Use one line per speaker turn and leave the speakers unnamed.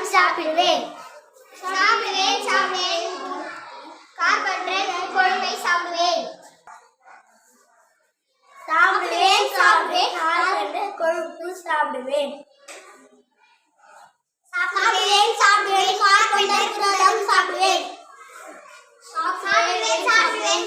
புரதம் சாப்பிடுவேன். சாப்பிடுவேன் சாப்பிடுவேன். கார்போஹைட்ரேட் கொழுப்பை சாப்பிடுவேன். சாப்பிடுவேன் சாப்பிடுவேன். கார்போஹைட்ரேட் கொழுப்பு சாப்பிடுவேன். சாப்பிடுவேன் சாப்பிடுவேன். கார்போஹைட்ரேட் புரதம் சாப்பிடுவேன். சாப்பிடுவேன் சாப்பிடுவேன்.